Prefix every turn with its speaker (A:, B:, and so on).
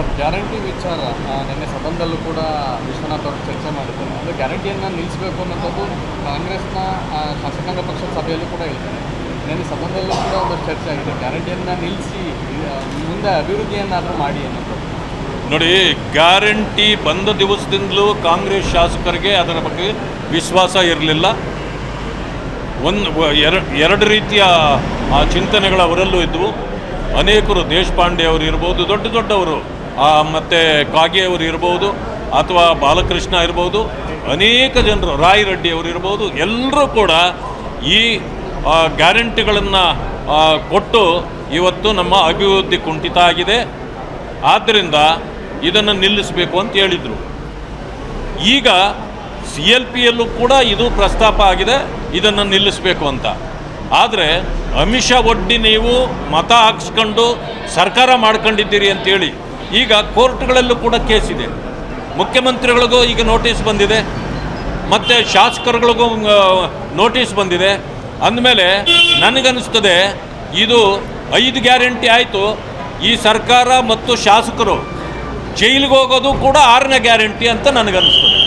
A: Sir, guarantee ವಿಚಾರ ನಿನ್ನೆ ಸದನದಲ್ಲೂ ಕೂಡ ವಿಶ್ವನಾಥ್ ಅವರು ಚರ್ಚೆ ಮಾಡಿದ್ದಾರೆ. ಅಂದರೆ ಗ್ಯಾರಂಟಿಯನ್ನು ನಿಲ್ಲಿಸಬೇಕು ಅನ್ನೋಂಥದ್ದು ಕಾಂಗ್ರೆಸ್ನ ಶಾಸಕಾಂಗ ಪಕ್ಷದ ಸಭೆಯಲ್ಲೂ ಕೂಡ ಹೇಳ್ತಾರೆ. ನಿನ್ನೆ ಸದನದಲ್ಲೂ ಕೂಡ ಒಂದು ಚರ್ಚೆ ಆಗಿದೆ. ಗ್ಯಾರಂಟಿಯನ್ನು ನಿಲ್ಲಿಸಿ ಮುಂದೆ ಅಭಿವೃದ್ಧಿಯನ್ನಾದರೂ ಮಾಡಿ ಅನ್ನೋದು.
B: ನೋಡಿ, ಗ್ಯಾರಂಟಿ ಬಂದ ದಿವಸದಿಂದಲೂ ಕಾಂಗ್ರೆಸ್ ಶಾಸಕರಿಗೆ ಅದರ ಬಗ್ಗೆ ವಿಶ್ವಾಸ ಇರಲಿಲ್ಲ. ಒಂದು ಎರಡು ಎರಡು ರೀತಿಯ, ಆ, ಚಿಂತನೆಗಳು ಅವರಲ್ಲೂ ಇದ್ದವು ಅನೇಕರು ದೇಶಪಾಂಡೆ ಅವರು ಇರ್ಬೋದು, ದೊಡ್ಡ ದೊಡ್ಡವರು. ಮತ್ತು ಕಾಗೆಯವರು ಇರ್ಬೋದು ಅಥವಾ ಬಾಲಕೃಷ್ಣ ಇರ್ಬೋದು, ಅನೇಕ ಜನರು, ರಾಯ್ ರೆಡ್ಡಿಯವರು ಇರ್ಬೋದು, ಎಲ್ಲರೂ ಕೂಡ ಈ ಗ್ಯಾರಂಟಿಗಳನ್ನು ಕೊಟ್ಟು ಇವತ್ತು ನಮ್ಮ ಅಭಿವೃದ್ಧಿ ಕುಂಠಿತ ಆಗಿದೆ. ಆದ್ದರಿಂದ ಇದನ್ನು ನಿಲ್ಲಿಸಬೇಕು ಅಂತ ಹೇಳಿದರು. ಈಗ ಸಿ ಎಲ್ ಪಿಯಲ್ಲೂ ಕೂಡ ಇದು ಪ್ರಸ್ತಾಪ ಆಗಿದೆ, ಇದನ್ನು ನಿಲ್ಲಿಸಬೇಕು ಅಂತ. ಆದರೆ ಅಮಿಷ ಒಡ್ಡಿ ನೀವು ಮತ ಹಾಕ್ಸ್ಕೊಂಡು ಸರ್ಕಾರ ಮಾಡ್ಕೊಂಡಿದ್ದೀರಿ ಅಂತೇಳಿ ಈಗ ಕೋರ್ಟ್ಗಳಲ್ಲೂ ಕೂಡ ಕೇಸಿದೆ ಮುಖ್ಯಮಂತ್ರಿಗಳಿಗೂ ಈಗ ನೋಟಿಸ್ ಬಂದಿದೆ. ಮತ್ತು ಶಾಸಕರುಗಳಿಗೂ ನೋಟಿಸ್ ಬಂದಿದೆ. ಅಂದಮೇಲೆ ನನಗನ್ನಿಸ್ತದೆ, ಇದು ಐದು ಗ್ಯಾರಂಟಿ ಆಯಿತು. ಈ ಸರ್ಕಾರ ಮತ್ತು ಶಾಸಕರು ಜೈಲಿಗೆ ಹೋಗೋದು ಕೂಡ ಆರನೇ ಗ್ಯಾರಂಟಿ ಅಂತ ನನಗನ್ನಿಸ್ತದೆ.